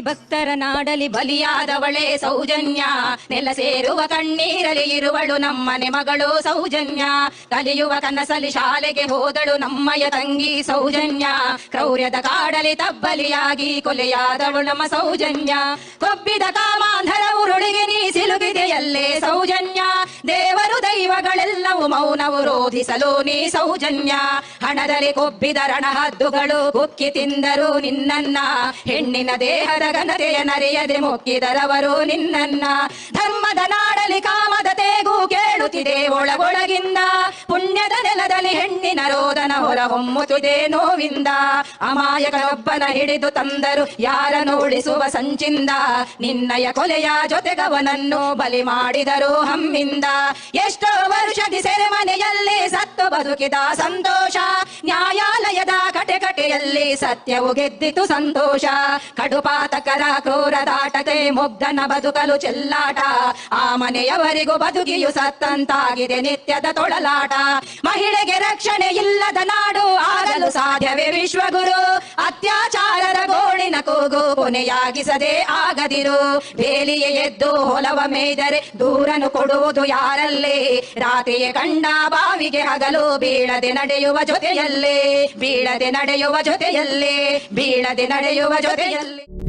ಭಕ್ತರ ನಾಡಲಿ ಬಲಿಯಾದವಳೆ ಸೌಜನ್ಯ. ನೆಲ ಸೇರುವ ಕಣ್ಣೀರಲಿ ಇರುವಳು ನಮ್ಮನೆ ಮಗಳು ಸೌಜನ್ಯ. ಕಲಿಯುವ ಕನಸಲಿ ಶಾಲೆಗೆ ಹೋದಳು ನಮ್ಮಯ ತಂಗಿ ಸೌಜನ್ಯ. ಕ್ರೌರ್ಯದ ಕಾಡಲಿ ತಬ್ಬಲಿಯಾಗಿ ಕೊಲೆಯಾದವಳು ನಮ್ಮ ಸೌಜನ್ಯ. ಕೊಬ್ಬಿದ ಕಾಮಾಂಧರ ಉರುಳಿಗೆ ನೀ ಸಿಲುಕಿದೆಯಲ್ಲೇ ಸೌಜನ್ಯ. ಮೌನವು ನೀ ಸೌಜನ್ಯ. ಹಣದಲ್ಲಿ ಕೊಬ್ಬಿದ ರಣಹದ್ದುಗಳು ಕುಕ್ಕಿ ತಿಂದರು ನಿನ್ನನ್ನ. ಹೆಣ್ಣಿನ ದೇಹದ ಘನತೆಯ ನರೆಯದೆ ಮೊಕ್ಕಿದರವರು ನಿನ್ನನ್ನ. ಧರ್ಮದ ನಾಡಲಿ ಕಾಮದ ತೇಗು ಕೇಳುತ್ತಿದೆ ಒಳಗೊಳಗಿಂದ. ನೆಲದಲ್ಲಿ ಹೆಣ್ಣಿನ ರೋದನ ಹೊರ ಹೊಮ್ಮುತ್ತಿದೆ ನೋವಿಂದ. ಅಮಾಯಕರೊಬ್ಬನ ಹಿಡಿದು ತಂದರು, ಯಾರನ್ನು ಉಳಿಸುವ ಸಂಚಿಂದ. ನಿನ್ನಯ ಕೊಲೆಯ ಜೊತೆಗವನನ್ನು ಬಲಿ ಮಾಡಿದರು ಹಮ್ಮಿಂದ. ಎಷ್ಟೋ ವರುಷದಿ ಸೆರೆಮನೆಯಲ್ಲಿ ಸತ್ತು ಬದುಕಿದ ಸಂತೋಷ ನ್ಯಾಯಾಲಯದ ಕಟೆಕಟೆಯಲ್ಲಿ ಸತ್ಯವು ಗೆದ್ದಿತು ಸಂತೋಷ. ಕಡುಪಾತಕರ ಕ್ರೂರದಾಟತೆ ಮುಗ್ಧನ ಬದುಕಲು ಚೆಲ್ಲಾಟ. ಆ ಮನೆಯವರಿಗೂ ಬದುಕಿಯು ಸತ್ತಂತಾಗಿದೆ ನಿತ್ಯದ ತೊಳಲಾಟ. ಮಹಿಳೆಗೆ ರಕ್ಷಣೆ ಇಲ್ಲದ ನಾಡು ಆಗಲು ಸಾಧ್ಯವೇ ವಿಶ್ವಗುರು. ಅತ್ಯಾಚಾರರ ಕೊನೆಯಾಗಿಸದೆ ಆಗದಿರು. ಬೇಲಿಯೇ ಎದ್ದು ಹೊಲವ ಮೇಯ್ದರೆ ದೂರನು ಕೊಡುವುದು ಯಾರಲ್ಲೇ? ರಾತ್ರಿಯೇ ಕಂಡ ಬಾವಿಗೆ ಹಗಲು ಬೀಳದೆ ನಡೆಯುವ ಜೊತೆಯಲ್ಲೇ, ಬೀಳದೆ ನಡೆಯುವ ಜೊತೆಯಲ್ಲೇ, ಬೀಳದೆ ನಡೆಯುವ ಜೊತೆಯಲ್ಲೇ.